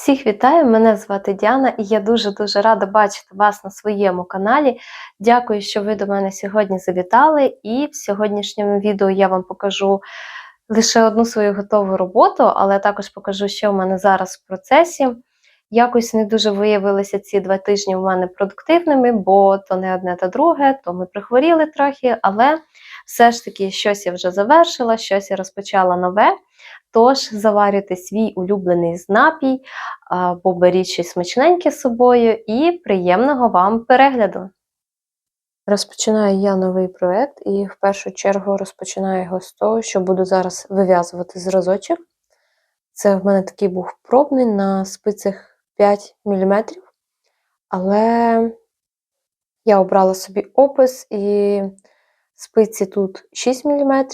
Всіх вітаю! Мене звати Діана і я дуже-дуже рада бачити вас на своєму каналі. Дякую, що ви до мене сьогодні завітали. І в сьогоднішньому відео я вам покажу лише одну свою готову роботу, але також покажу, що в мене зараз в процесі. Якось не дуже виявилися ці два тижні у мене продуктивними, бо то не одне та друге, то ми прихворіли трохи, але все ж таки щось я вже завершила, щось я розпочала нове. Тож заварюйте свій улюблений напій, або беріть щось смачненьке з собою і приємного вам перегляду! Розпочинаю я новий проєкт, і в першу чергу розпочинаю його з того, що буду зараз вив'язувати зразочок. Це в мене такий був пробний на спицях 5 мм. Але я обрала собі опис і спиці тут 6 мм.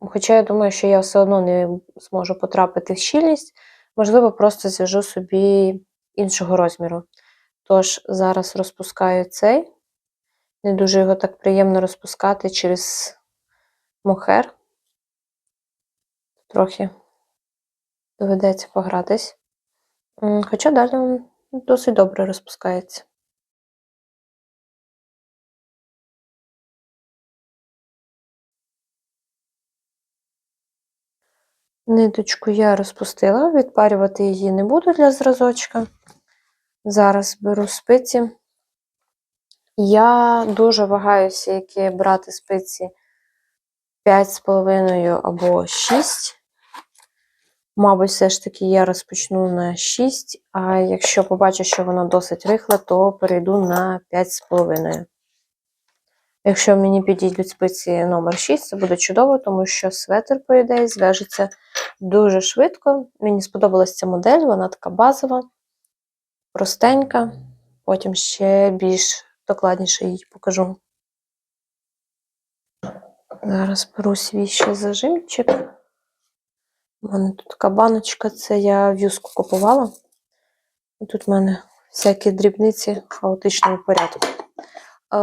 Хоча я думаю, що я все одно не зможу потрапити в щільність, можливо, просто зв'яжу собі іншого розміру. Тож, зараз розпускаю цей. Не дуже його так приємно розпускати через мохер. Трохи доведеться погратись. Хоча далі досить добре розпускається. Ниточку я розпустила, відпарювати її не буду для зразочка. Зараз беру спиці. Я дуже вагаюся, які брати спиці 5,5 або 6. Мабуть, все ж таки я розпочну на 6, а якщо побачу, що воно досить рихле, то перейду на 5,5. Якщо мені підійдуть спиці номер 6, це буде чудово, тому що светр, по ідеї, зв'яжеться дуже швидко. Мені сподобалася ця модель, вона така базова, простенька. Потім ще більш докладніше її покажу. Зараз беру свій ще зажимчик. У мене тут така баночка, це я в'юзку купувала. І тут в мене всякі дрібниці в порядку.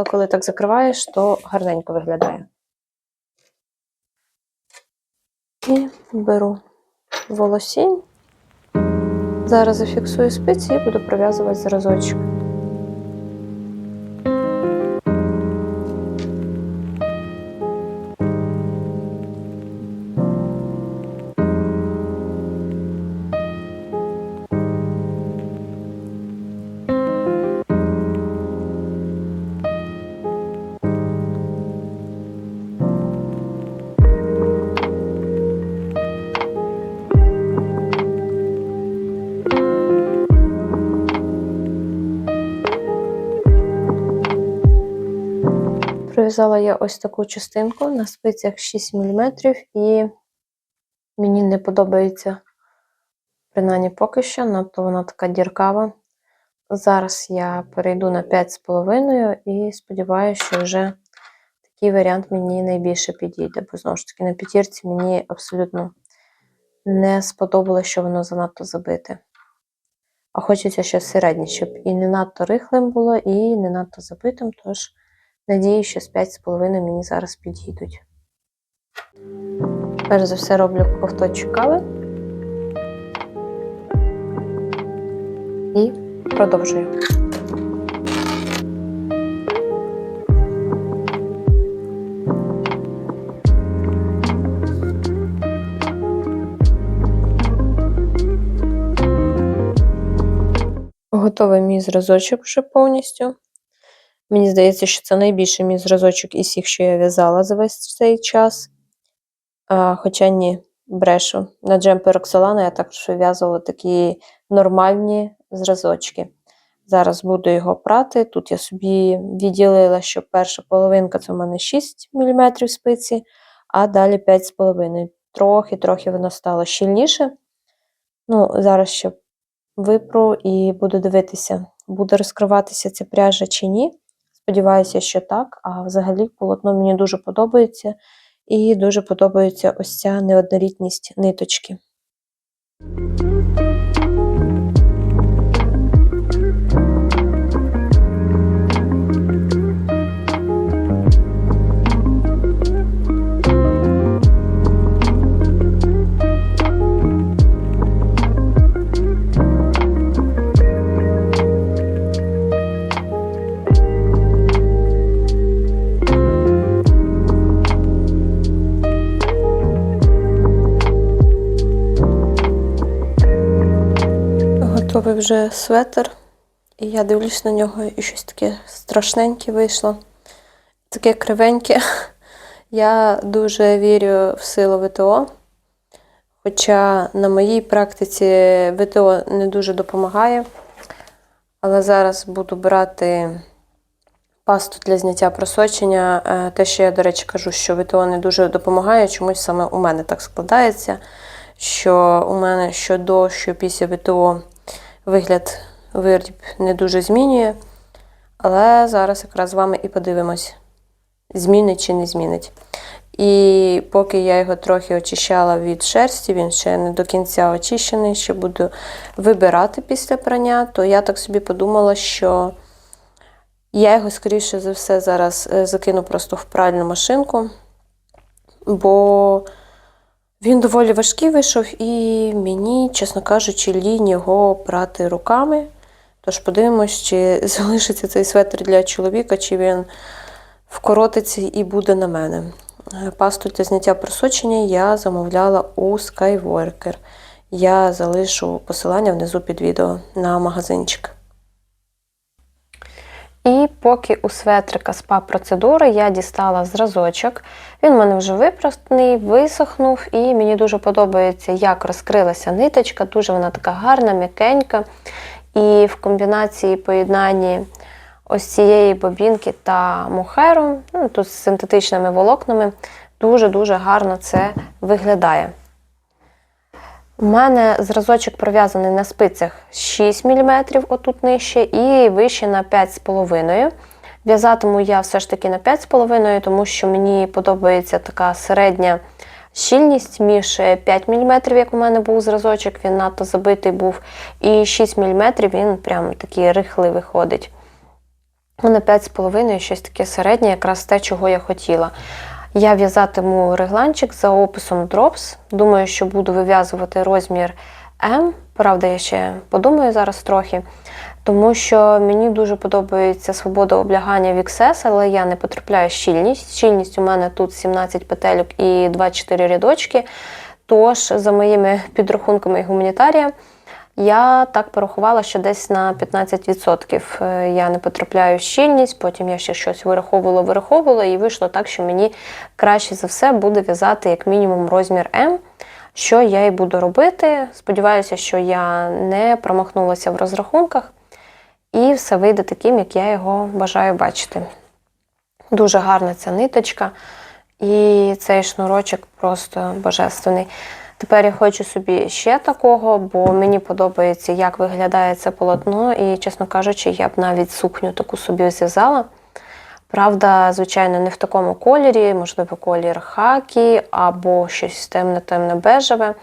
Коли так закриваєш, то гарненько виглядає. І беру волосінь. Зараз зафіксую спиці і буду пров'язувати зразочок. Пров'язала я ось таку частинку на спицях 6 мм, і мені не подобається, принаймні поки що, надто вона така діркава. Зараз я перейду на 5,5 і сподіваюся, що вже такий варіант мені найбільше підійде, бо знову ж таки на п'ятірці мені абсолютно не сподобалося, що воно занадто забите. А хочеться щось середнє, щоб і не надто рихлим було, і не надто забитим, тож. Надію, що з 5,5 мені зараз підійдуть. Перш за все роблю ковточок кави і продовжую. Готовий мій зразочок вже повністю. Мені здається, що це найбільший мій зразочок із всіх, що я в'язала за весь цей час. А, Хоча ні, брешу. На джемпер Роксолана я також вив'язувала такі нормальні зразочки. Зараз буду його прати. Тут я собі відділила, що перша половинка це в мене 6 мм спиці, а далі 5,5 Трохи-трохи воно стало щільніше. Ну, Зараз ще випру і буду дивитися, буде розкриватися ця пряжа чи ні. Сподіваюся, що так. А взагалі полотно мені дуже подобається, і дуже подобається ось ця неоднорідність ниточки. Готовий вже светр. І я дивлюсь на нього, і щось таке страшненьке вийшло. Таке кривеньке. Я дуже вірю в силу ВТО. Хоча на моїй практиці ВТО не дуже допомагає. Але зараз буду брати пасту для зняття просочення. Е, Те, що я, до речі, кажу, що ВТО не дуже допомагає, чомусь саме у мене так складається, що у мене що до, що після ВТО вигляд виріб не дуже змінює. Але зараз якраз з вами і подивимось, змінить чи не змінить. І поки я його трохи очищала від шерсті, він ще не до кінця очищений, ще буду вибирати після прання, то я так собі подумала, що я його, скоріше за все, зараз е, закину просто в пральну машинку, бо він доволі важкий вийшов, і мені, чесно кажучи, лінь його прати руками. Тож подивимось, чи залишиться цей светр для чоловіка, чи він вкоротиться і буде на мене. Е, Пасту для зняття просочення я замовляла у Skyworker. Я залишу посилання внизу під відео на магазинчик. І поки у светрика спа процедури я дістала зразочок. Він в мене вже випростаний, висохнув, і мені дуже подобається, як розкрилася ниточка. Дуже вона така гарна, м'якенька. І в комбінації поєднанні ось цієї бобінки та мохеру, ну, тут з синтетичними волокнами, дуже-дуже гарно це виглядає. У мене зразочок пров'язаний на спицях 6 мм, отут нижче, і вище на 5,5 В'язатиму я все ж таки на 5,5, тому що мені подобається така середня щільність між 5 мм, як у мене був зразочок, він надто забитий був, і 6 мм він прям такий рихлий виходить. Ну, на 5,5 щось таке середнє, якраз те, чого я хотіла. Я в'язатиму регланчик за описом Drops. Думаю, що буду вив'язувати розмір М. Правда, я ще подумаю зараз трохи. Тому що мені дуже подобається свобода облягання в XS, але я не потрапляю щільність. Щільність у мене тут 17 петельок і 24 рядочки. Тож, за моїми підрахунками гуманітарія, я так порахувала, що десь на 15% е, я не потрапляю в щільність, потім я ще щось вираховувала, вираховувала, і вийшло так, що мені краще за все буде в'язати як мінімум розмір М, що я і буду робити. Сподіваюся, що я не промахнулася в розрахунках, і все вийде таким, як я його бажаю бачити. Дуже гарна ця ниточка, і цей шнурочок просто божественний. Тепер я хочу собі ще такого, бо мені подобається, як виглядає це полотно, і, чесно кажучи, я б навіть сукню таку собі зв'язала. Правда, звичайно, не в такому кольорі, можливо, колір хакі або щось темне-темне бежеве,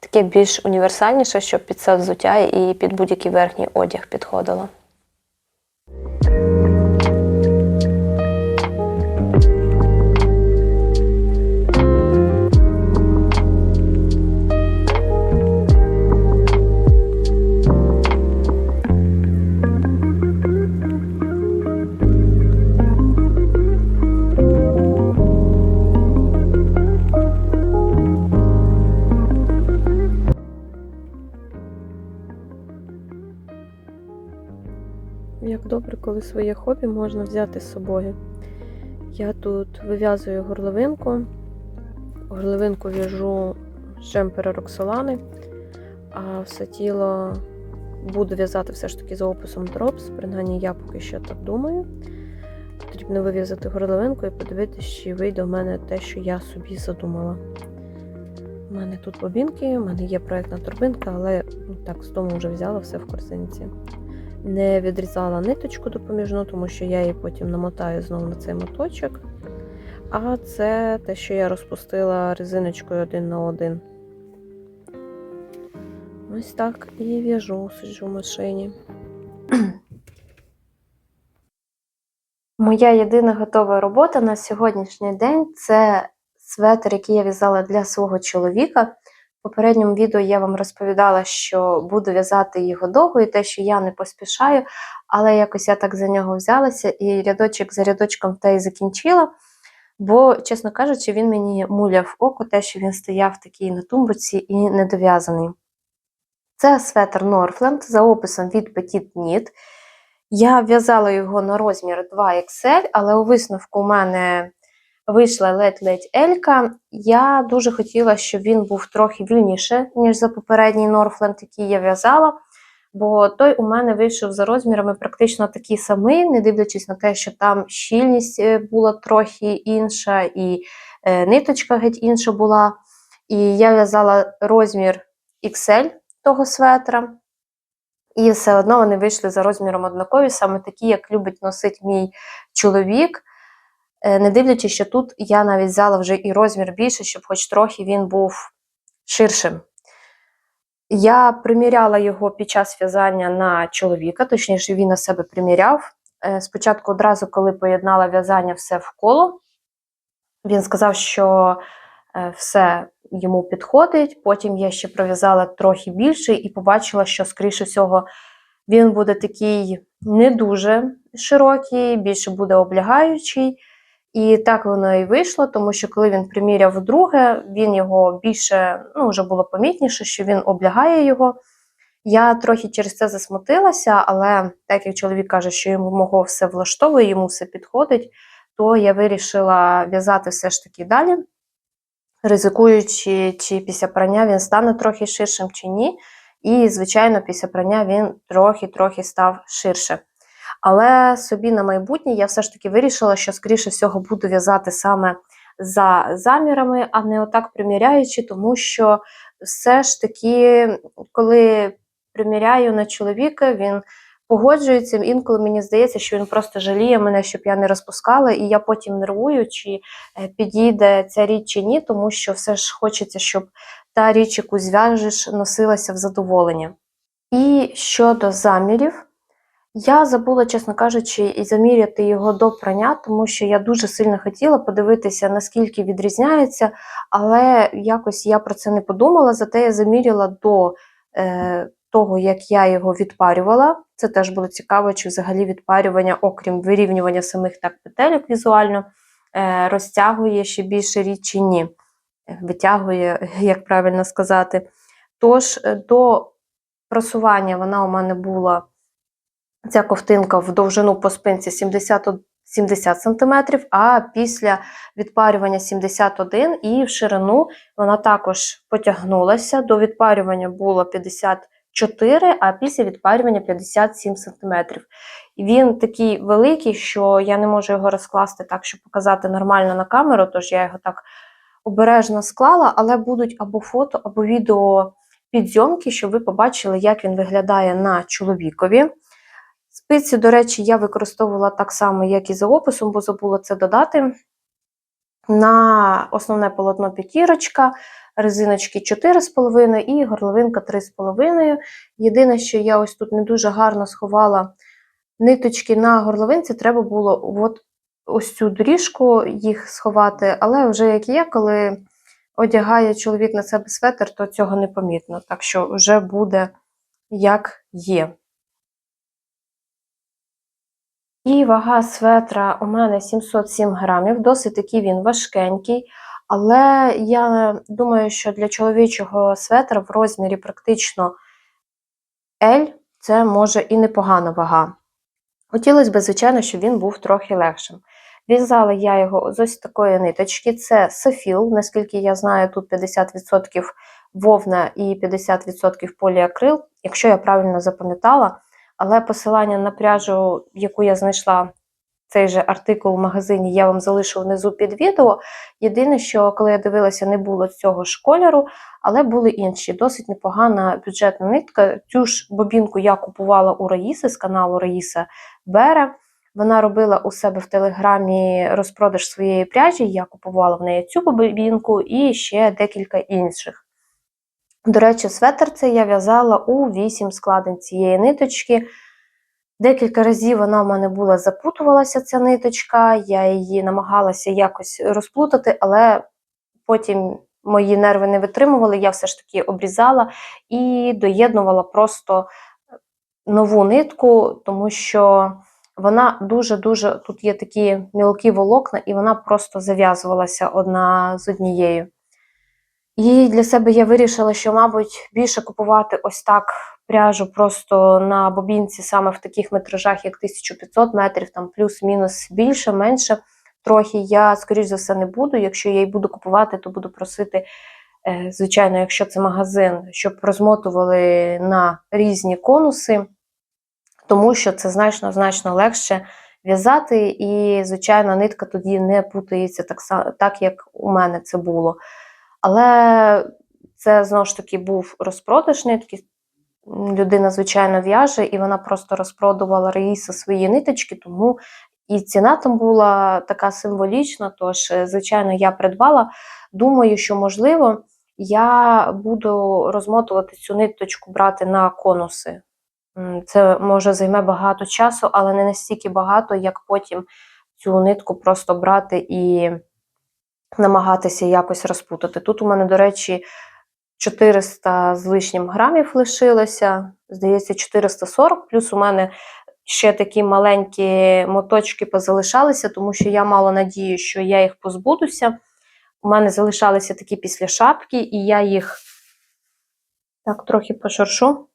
таке більш універсальніше, щоб під це взуття і під будь-який верхній одяг підходило. Коли своє хобі можна взяти з собою. Я тут вив'язую горловинку, горловинку в'яжу з джемпера Роксолани, а все тіло буду в'язати все ж таки за описом Drops, принаймні я поки що так думаю. Потрібно вив'язати горловинку і подивитися, чи вийде в мене те, що я собі задумала. У мене тут бобінки, у мене є проєктна торбинка, але ну, так, з дому вже взяла все в корзинці. Не відрізала ниточку допоміжну, тому що я її потім намотаю знову на цей моточок. А це те, що я розпустила резиночкою один на один. Ось так і в'яжу, сиджу в машині. Моя єдина готова робота на сьогоднішній день це светр, який я в'язала для свого чоловіка. В попередньому відео я вам розповідала, що буду в'язати його довго і те, що я не поспішаю, але якось я так за нього взялася і рядочок за рядочком та й закінчила. Бо, чесно кажучи, він мені муляв око, те, що він стояв такий на тумбуці і недов'язаний. Це светр Northland за описом від Petit Knit. Я в'язала його на розмір 2XL, але у висновку у мене вийшла ледь-ледь Елька. Я дуже хотіла, щоб він був трохи вільніше, ніж за попередній Northland, який я в'язала. Бо той у мене вийшов за розмірами практично такий самий, не дивлячись на те, що там щільність е, була трохи інша, і е, ниточка геть інша була. І я в'язала розмір XL того светра. І все одно вони вийшли за розміром однакові, саме такі, як любить носити мій чоловік. Е, Не дивлячись, що тут я навіть взяла вже і розмір більше, щоб хоч трохи він був ширшим. Я приміряла його під час в'язання на чоловіка, точніше, він на себе приміряв. Е, Спочатку, одразу, коли поєднала в'язання все в коло, він сказав, що е, все йому підходить. Потім я ще пров'язала трохи більше і побачила, що, скоріше всього, він буде такий не дуже широкий, більше буде облягаючий. І так воно і вийшло, тому що коли він приміряв вдруге, він його більше, ну, вже було помітніше, що він облягає його. Я трохи через це засмутилася, але так як чоловік каже, що йому мого все влаштовує, йому все підходить, то я вирішила в'язати все ж таки далі, ризикуючи, чи після прання він стане трохи ширшим чи ні. І, звичайно, після прання він трохи-трохи став ширше. Але собі на майбутнє я все ж таки вирішила, що, скоріше всього, буду в'язати саме за замірами, а не отак приміряючи, тому що все ж таки, коли приміряю на чоловіка, він погоджується. Інколи мені здається, що він просто жаліє мене, щоб я не розпускала, і я потім нервую, чи е, підійде ця річ чи ні, тому що все ж хочеться, щоб та річ, яку зв'яжеш, носилася в задоволення. І щодо замірів. Я забула, чесно кажучи, і заміряти його до прання, тому що я дуже сильно хотіла подивитися, наскільки відрізняється, але якось я про це не подумала, зате я заміряла до е, того, як я його відпарювала. Це теж було цікаво, чи взагалі відпарювання, окрім вирівнювання самих так петелек візуально, е, розтягує ще більше річ чи ні. Е, Витягує, як правильно сказати. Тож, е, до просування вона у мене була. Ця ковтинка в довжину по спинці 70, 70 см, а після відпарювання 71 і в ширину вона також потягнулася. До відпарювання було 54, а після відпарювання 57 см. Він такий великий, що я не можу його розкласти так, щоб показати нормально на камеру, тож я його так обережно склала, але будуть або фото, або відео підзйомки, щоб ви побачили, як він виглядає на чоловікові. Спиці, до речі, я використовувала так само, як і за описом, бо забула це додати. На основне полотно п'ятірочка, резиночки 4,5 і горловинка 3,5. Єдине, що я ось тут не дуже гарно сховала ниточки на горловинці, треба було от ось цю доріжку їх сховати, але вже як є, коли одягає чоловік на себе светр, то цього не помітно. Так що вже буде як є. І вага светра у мене 707 грамів, досить такий він важкенький. Але я думаю, що для чоловічого светра в розмірі практично L це може і непогана вага. Хотілося б, звичайно, щоб він був трохи легшим. В'язала я його з ось такої ниточки. Це Софіл, наскільки я знаю, тут 50% вовна і 50% поліакрил, якщо я правильно запам'ятала. Але посилання на пряжу, яку я знайшла цей же артикул в магазині, я вам залишу внизу під відео. Єдине, що коли я дивилася, не було цього ж кольору, але були інші. Досить непогана бюджетна нитка. Цю ж бобінку я купувала у Раїси з каналу Раїса Бере. Вона робила у себе в телеграмі розпродаж своєї пряжі. Я купувала в неї цю бобінку і ще декілька інших. До речі, светр цей я в'язала у 8 складень цієї ниточки. Декілька разів вона в мене була запутувалася, ця ниточка, я її намагалася якось розплутати, але потім мої нерви не витримували, я все ж таки обрізала і доєднувала просто нову нитку, тому що вона дуже-дуже тут є такі мілкі волокна, і вона просто зав'язувалася одна з однією. І для себе я вирішила, що, мабуть, більше купувати ось так пряжу просто на бобінці саме в таких метражах, як 1500 метрів, там плюс-мінус більше, менше. Трохи я, скоріш за все, не буду. Якщо я її буду купувати, то буду просити, е, звичайно, якщо це магазин, щоб розмотували на різні конуси, тому що це значно значно легше в'язати, і, звичайно, нитка тоді не путається так, так як у мене це було. Але це знову ж таки був розпродаж нитки. Людина, звичайно, в'яже, і вона просто розпродувала Раїса свої ниточки, тому і ціна там була така символічна. Тож, е, звичайно, я придбала. Думаю, що можливо я буду розмотувати цю ниточку, брати на конуси. Це може займе багато часу, але не настільки багато, як потім цю нитку просто брати і намагатися якось розпутати. Тут у мене, до речі, 400 з лишнім грамів лишилося, здається, 440, плюс у мене ще такі маленькі моточки позалишалися, тому що я мала надію, що я їх позбудуся. У мене залишалися такі після шапки, і я їх так трохи пошуршу.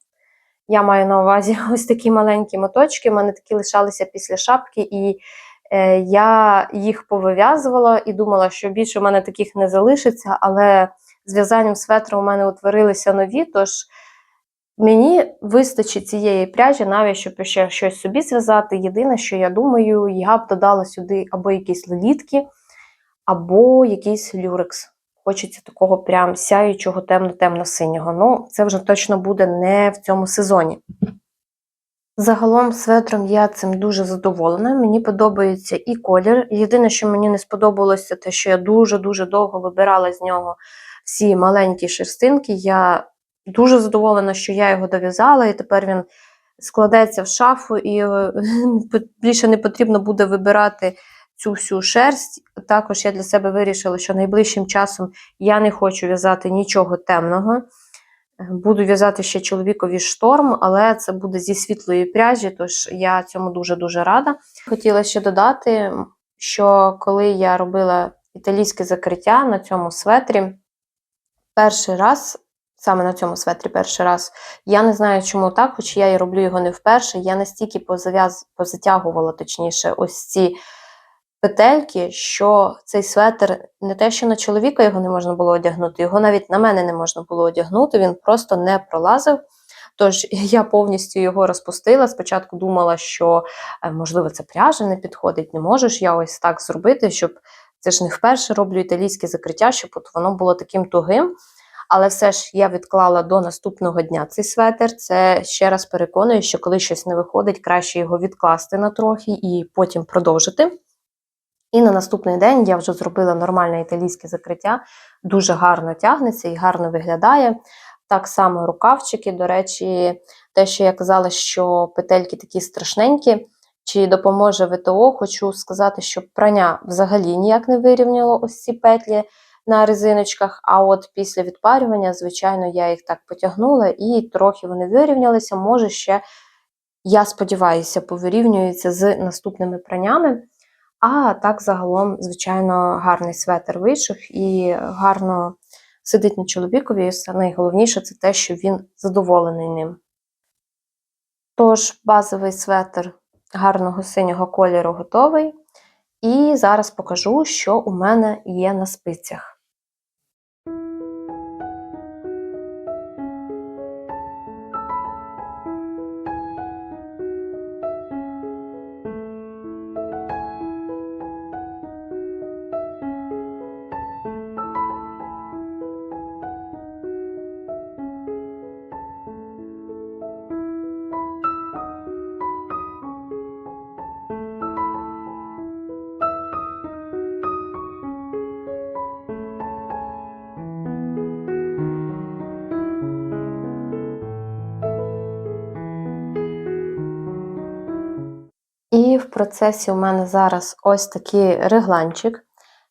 Я маю на увазі ось такі маленькі моточки. У мене такі лишалися після шапки, і я їх повив'язувала і думала, що більше у мене таких не залишиться, але з в'язанням светра у мене утворилися нові. Тож мені вистачить цієї пряжі, навіть щоб ще щось собі зв'язати. Єдине, що я думаю, я б додала сюди або якісь лелітки, або якийсь люрекс. Хочеться такого прям сяючого темно-темно-синього. Ну, це вже точно буде не в цьому сезоні. Загалом светром я цим дуже задоволена. Мені подобається і колір. Єдине, що мені не сподобалося, те, що я дуже-дуже довго вибирала з нього всі маленькі шерстинки. Я дуже задоволена, що я його дов'язала, і тепер він складеться в шафу, і е, більше не потрібно буде вибирати цю всю шерсть. Також я для себе вирішила, що найближчим часом я не хочу в'язати нічого темного. Буду в'язати ще чоловікові шторм, але це буде зі світлої пряжі, тож я цьому дуже-дуже рада. Хотіла ще додати, що коли я робила італійське закриття на цьому светрі, перший раз, саме на цьому светрі перший раз, я не знаю, чому так, хоч я і роблю його не вперше, я настільки позав'яз, позатягувала, точніше, ось ці петельки, що цей светр не те, що на чоловіка його не можна було одягнути, його навіть на мене не можна було одягнути, він просто не пролазив. Тож я повністю його розпустила. Спочатку думала, що е, можливо це пряжа не підходить, не можеш я ось так зробити, щоб це ж не вперше роблю італійське закриття, щоб от воно було таким тугим. Але все ж я відклала до наступного дня цей светр. Це ще раз переконую, що коли щось не виходить, краще його відкласти на трохи і потім продовжити. І на наступний день я вже зробила нормальне італійське закриття, дуже гарно тягнеться і гарно виглядає. Так само рукавчики, до речі, те, що я казала, що петельки такі страшненькі, чи допоможе ВТО, хочу сказати, що прання взагалі ніяк не вирівняло ось ці петлі на резиночках. А от після відпарювання, звичайно, я їх так потягнула і трохи вони вирівнялися. Може, ще, я сподіваюся, повирівнюються з наступними праннями. А так, загалом, звичайно, гарний светр вийшов і гарно сидить на чоловікові. І найголовніше це те, що він задоволений ним. Тож, базовий светр гарного синього кольору готовий. І зараз покажу, що у мене є на спицях. Процесі у мене зараз ось такий регланчик.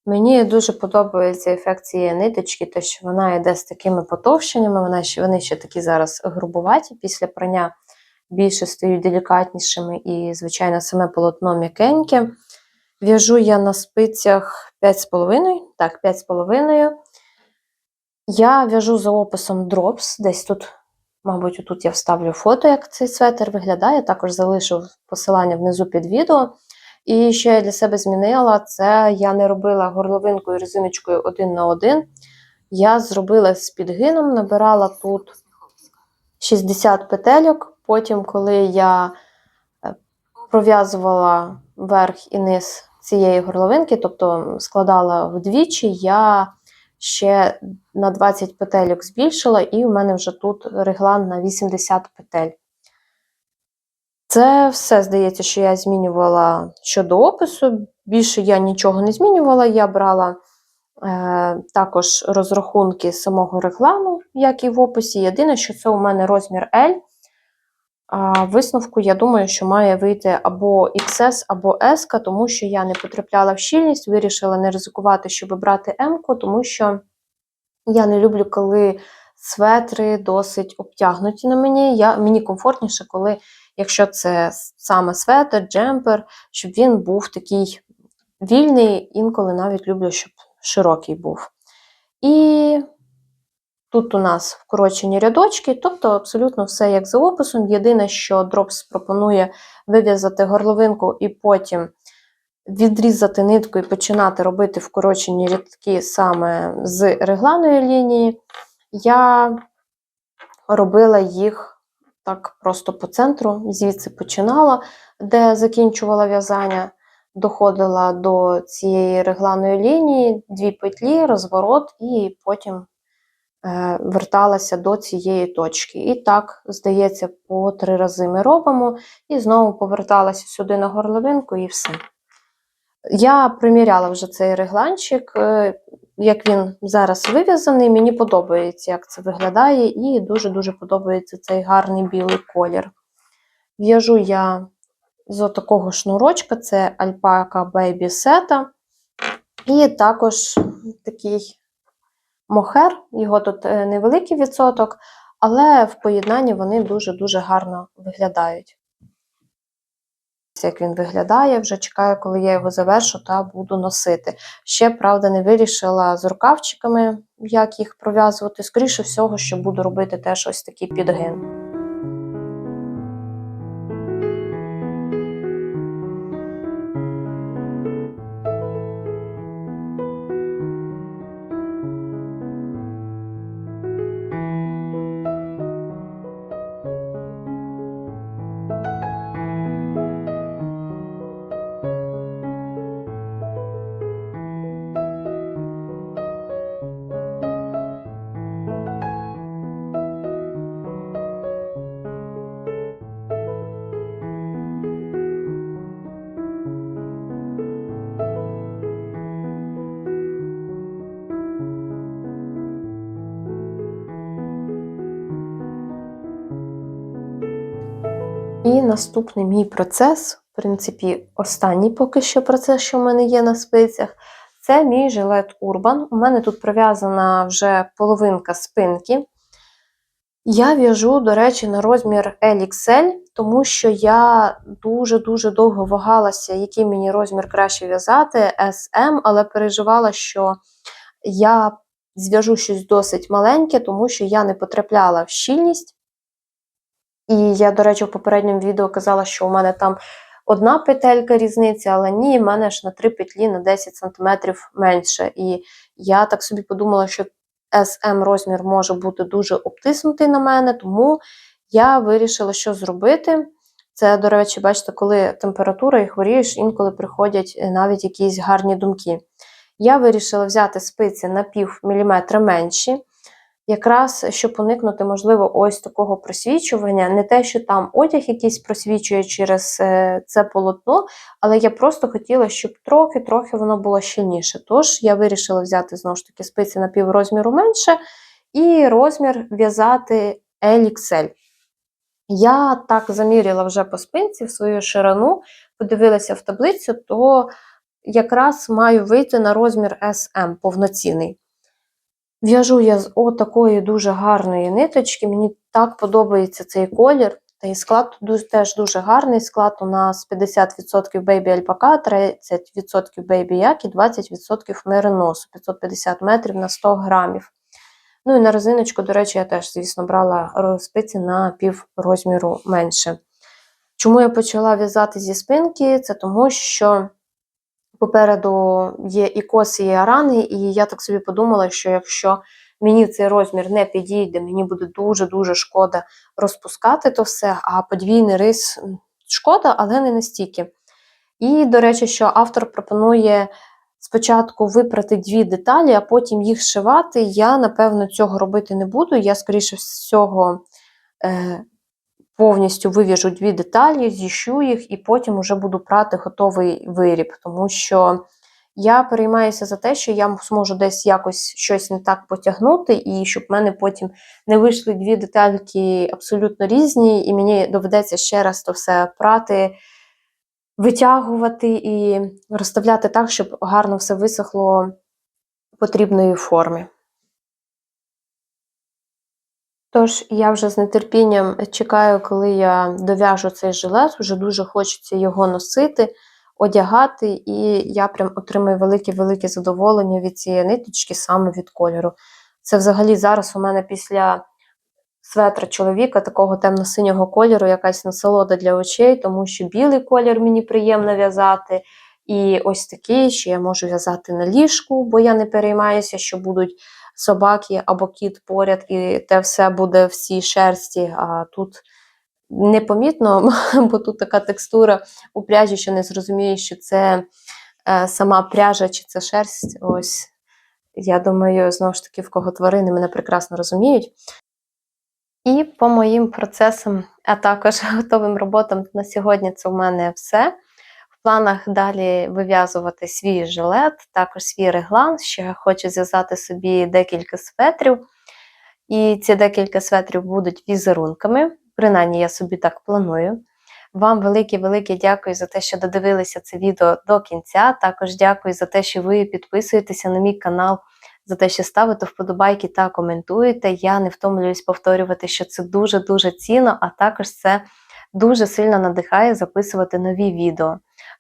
Мені дуже подобається ефект цієї ниточки, те, що вона йде з такими потовщеннями, вона вони ще такі зараз грубуваті. Після прання більше стають делікатнішими і, звичайно, саме полотно м'якеньке. В'яжу я на спицях 5,5, так, 5,5. Я в'яжу за описом Drops, десь тут, мабуть, тут я вставлю фото, як цей светр виглядає. Також залишу посилання внизу під відео. І що я для себе змінила, це я не робила горловинкою резиночкою один на один. Я зробила з підгином, набирала тут 60 петельок. Потім, коли я е, пров'язувала верх і низ цієї горловинки, тобто складала вдвічі, я ще на 20 петельок збільшила, і в мене вже тут реглан на 80 петель. Це все здається, що я змінювала щодо опису. Більше я нічого не змінювала. Я брала е, також розрахунки самого реглану, як і в описі. Єдине, що це у мене розмір L. Висновку, я думаю, що має вийти або XS, або S, тому що я не потрапляла в щільність, вирішила не ризикувати, щоб брати М, тому що я не люблю, коли светри досить обтягнуті на мені. Я, мені комфортніше, коли, якщо це саме светр, джемпер, щоб він був такий вільний, інколи навіть люблю, щоб широкий був. І тут у нас вкорочені рядочки, тобто абсолютно все як за описом. Єдине, що Drops пропонує вив'язати горловинку і потім відрізати нитку і починати робити вкорочені рядки саме з регланої лінії. Я робила їх так просто по центру, звідси починала, де закінчувала в'язання, доходила до цієї регланої лінії, дві петлі, розворот, і потім верталася до цієї точки. І так, здається, по три рази ми робимо, і знову поверталася сюди на горловинку, і все. Я приміряла вже цей регланчик, е, як він зараз вив'язаний. Мені подобається, як це виглядає, і дуже-дуже подобається цей гарний білий колір. В'яжу я з такого шнурочка, це Alpaca Baby Seta. І також такий мохер, його тут е, невеликий відсоток, але в поєднанні вони дуже-дуже гарно виглядають як він виглядає. Вже чекаю, коли я його завершу та буду носити. Ще, правда, не вирішила з рукавчиками, як їх пров'язувати. Скоріше всього, що буду робити теж ось такий підгин. Наступний мій процес, в принципі, останній поки що процес, що в мене є на спицях, це мій жилет Urban. У мене тут прив'язана вже половинка спинки. Я в'яжу, до речі, на розмір LXL, тому що я дуже-дуже довго вагалася, який мені розмір краще в'язати, SM, але переживала, що я зв'яжу щось досить маленьке, тому що я не потрапляла в щільність. І я, до речі, в попередньому відео казала, що у мене там одна петелька різниця, але ні, в мене ж на три петлі на 10 см менше. І я так собі подумала, що SM розмір може бути дуже обтиснутий на мене, тому я вирішила, що зробити. Це, до речі, бачите, коли температура і хворієш, інколи приходять навіть якісь гарні думки. Я вирішила взяти спиці на пів міліметра менші. Якраз щоб уникнути, можливо, ось такого просвічування. Не те, що там одяг якийсь просвічує через е, це полотно, але я просто хотіла, щоб трохи-трохи воно було щільніше. Тож я вирішила взяти знову ж таки спиці на пів розміру менше і розмір в'язати LXL. Я так заміряла вже по спинці в свою ширину, подивилася в таблицю, то якраз маю вийти на розмір SM повноцінний. В'яжу я з отакої дуже гарної ниточки. Мені так подобається цей колір. Та і склад теж дуже гарний. Склад у нас 50% Baby Alpaca, 30% Baby Yak і 20% мериносу, 550 метрів на 100 грамів. Ну і на резиночку, до речі, я теж, звісно, брала спиці на пів розміру менше. Чому я почала в'язати зі спинки? Це тому, що попереду є і коси, і арани, і я так собі подумала, що якщо мені цей розмір не підійде, мені буде дуже-дуже шкода розпускати то все, а подвійний рис шкода, але не настільки. І, до речі, що автор пропонує спочатку випрати дві деталі, а потім їх шивати. Я, напевно, цього робити не буду. Я, скоріше всього, е, повністю вив'яжу дві деталі, зіщу їх, і потім вже буду прати готовий виріб, тому що я переймаюся за те, що я зможу десь якось щось не так потягнути, і щоб в мене потім не вийшли дві детальки абсолютно різні, і мені доведеться ще раз то все прати, витягувати і розставляти так, щоб гарно все висохло в потрібної формі. Тож я вже з нетерпінням чекаю, коли я дов'яжу цей жилет, вже дуже хочеться його носити, одягати, і я прям отримую велике-велике задоволення від цієї ниточки саме від кольору. Це взагалі зараз у мене після светра чоловіка такого темно-синього кольору, якась насолода для очей, тому що білий колір мені приємно в'язати. І ось такий, що я можу в'язати на ліжку, бо я не переймаюся, що будуть собаки або кіт поряд, і те все буде в цій шерсті. А тут непомітно, бо тут така текстура у пряжі, що не зрозумієш, що це е, сама пряжа чи це шерсть. Ось я думаю, знову ж таки, в кого тварини мене прекрасно розуміють. І по моїм процесам, а також готовим роботам на сьогодні це в мене все. Планах далі вив'язувати свій жилет, також свій реглан. Ще хочу зв'язати собі декілька светрів. І ці декілька светрів будуть візерунками. Принаймні, я собі так планую. Вам велике-велике дякую за те, що додивилися це відео до кінця. Також дякую за те, що ви підписуєтеся на мій канал, за те, що ставите вподобайки та коментуєте. Я не втомлююсь повторювати, що це дуже-дуже цінно, а також це дуже сильно надихає записувати нові відео.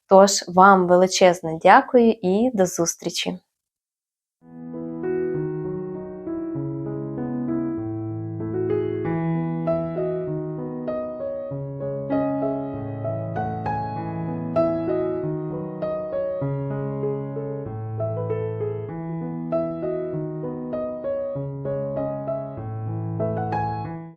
Тож вам величезне дякую і до зустрічі!